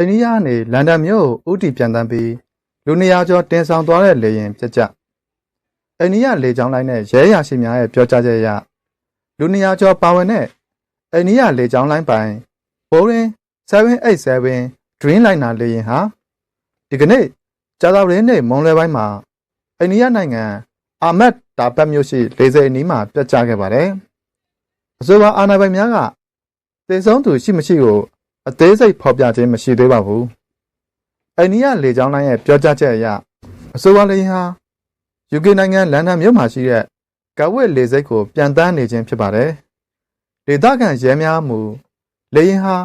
အိန္ဒိယကနေလန်ဒန်မြို့ကိုဥတီပြန်တန်းပြီးလူနေရာကျော်တင်ဆောင်သွားတဲ့လေယာဉ်ပြက်ကျအိန္ဒိယလေကြောင်းလိုင်းနဲ့ရဲရရှိများရဲ့ပြောကြားချက်အရလူနေရာကျော်ပါဝင်တဲ့အိန္ဒိယလေကြောင်းလိုင်းပိုင် Boeing 787 Dreamliner လေယာဉ်ဟာဒီကနေ့ကြာသပတေးနေ့မွန်လွဲပိုင်းမှာအိန္ဒိယနိုင်ငံအာမတ်ဒါဘတ်မြို့ရှိလေဆိပ်အနီးမှာပြက်ကျခဲ့ပါတယ်။အဆိုပါအာဏာပိုင်များကသေဆုံးသူရှိမရှိကို အသေးစိတ်ဖော်ပြခြင်းမရှိသေးပါဘူး။အိန္ဒိယလေကြောင်းလိုင်းရဲ့ပြောကြားချက်အရအဆိုပါလေယာဉ်ဟာ UK နိုင်ငံလန်ဒန်မြို့မှာရှိတဲ့ကဝစ်လေဆိပ်ကိုပြန်တန်းနေခြင်းဖြစ်ပါတယ်။ဒေသခံရဲများမူလေယာဉ်ဟာ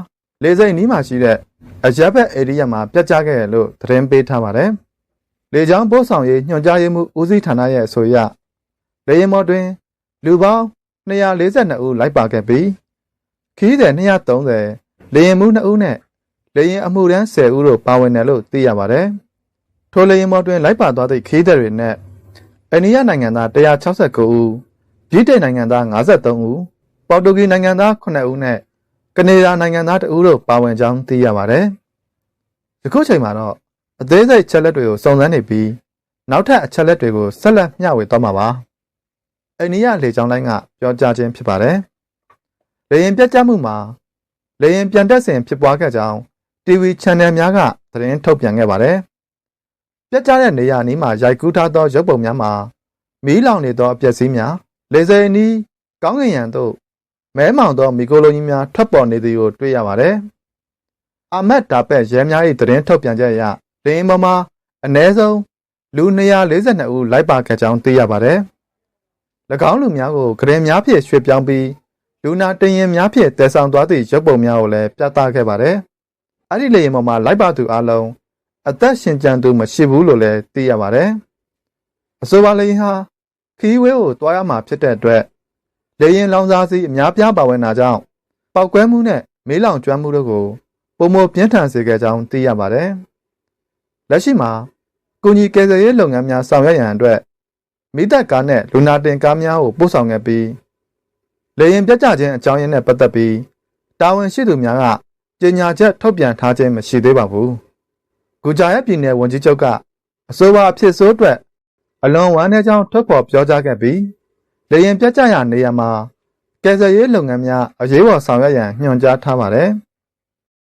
လေဆိပ်နီးမှာရှိတဲ့အရက်ဘက်ဧရိယာမှာပြတ်ကျခဲ့တယ်လို့သတင်းပေးထားပါတယ်။လေကြောင်းပို့ဆောင်ရေးညွှန်ကြားရေးမှူးဦးစီးဌာနရဲ့အဆိုအရလေယာဉ်ပေါ်တွင်လူပေါင်း242ဦးလိုက်ပါခဲ့ပြီးခီးသည်230 လေယာဉ်မှူး2ဦးနဲ့လေယာဉ်အမှုထမ်း10ဦးတို့ပါဝင်တယ်လို့သိရပါတယ်။ထိုလေယာဉ်ပေါ်တွင်လိုက်ပါသွားသည့်ခီးသည်တွေနဲ့အိန္ဒိယနိုင်ငံသား169ဦး၊ဗြိတိန်နိုင်ငံသား53ဦး၊ပေါ်တူဂီနိုင်ငံသား9ဦးနဲ့ကနေဒါနိုင်ငံသား2ဦးတို့ပါဝင်ကြောင်းသိရပါတယ်။ယခုချိန်မှာတော့အသေးစိတ်ချက်လက်တွေကိုစုံစမ်းနေပြီးနောက်ထပ်အချက်လက်တွေကိုဆက်လက်မျှဝေသွားမှာပါ။အိန္ဒိယလေကြောင်းလိုင်းကပြောကြားခြင်းဖြစ်ပါတယ်။လေယာဉ်ပြတ်ကျမှုမှာ လေယာဉ်ပြန်တက်စဉ်ဖြစ်ပွားခဲ့ကြောင်း TV Channel များကသတင်းထုတ်ပြန်ခဲ့ပါတယ်။ပြတ်ကျတဲ့နေရာအနီးမှာရိုက်ကူးထားသောရုပ်ပုံများမှာမီးလောင်နေသောအပျက်စီးများလေဆိပ်အနီးကောင်းကင်ယံသို့မဲမောင်သောမီကိုလိုကြီးများထွက်ပေါ်နေသည်ကိုတွေ့ရပါတယ်။အာမတ်ဒါပက်ရဲများ၏သတင်းထုတ်ပြန်ချက်အရလေယာဉ်ပေါ်မှာအ ਨੇ ဆုံးလူ242ဦးလိုက်ပါခဲ့ကြောင်းသိရပါတယ်။၎င်းလူများကိုဂရင်များဖြင့်ရွှေ့ပြောင်းပြီး လူနာတင်ရင်များဖြင့်တည်ဆောင်သွားသည့်ရုပ်ပုံများကိုလည်းပြသခဲ့ပါတယ်။အဲ့ဒီလေယာဉ်ပေါ်မှာလိုက်ပါသူအလုံးအသက်ရှင်ကျန်သူမရှိဘူးလို့လည်းသိရပါတယ်။အဆိုပါလေယာဉ်ဟာခီးဝဲကိုတွားရမှာဖြစ်တဲ့အတွက်လေရင်လောင်စာစီအများပြားပါဝင်တာကြောင့်ပောက်ကွဲမှုနဲ့မေးလောင်ကျွမ်းမှုတို့ကိုပုံမပြင်းထန်စေခဲ့ကြောင်းသိရပါတယ်။လက်ရှိမှာကုညီကယ်ဆယ်ရေးလုပ်ငန်းများဆောင်ရွက်ရန်အတွက်မိသက်ကားနဲ့လူနာတင်ကားများကိုပို့ဆောင်ခဲ့ပြီး လေရင်ပြတ်ကျခြင်းအကြောင်းရင်းနဲ့ပတ်သက်ပြီးတာဝန်ရှိသူများကကြေညာချက်ထုတ်ပြန်ထားခြင်းမရှိသေးပါဘူး။ဂူဂျာရဲ့ပြည်နယ်ဝန်ကြီးချုပ်ကအဆိုပါအဖြစ်ဆိုးအတွက်အလွန်ဝမ်းနည်းကြောင်းထုတ်ဖော်ပြောကြားခဲ့ပြီးလေရင်ပြတ်ကျရာနေရာမှာကယ်ဆယ်ရေးလုပ်ငန်းများအရေးပေါ်ဆောင်ရွက်ရန်ညွှန်ကြားထားပါတယ်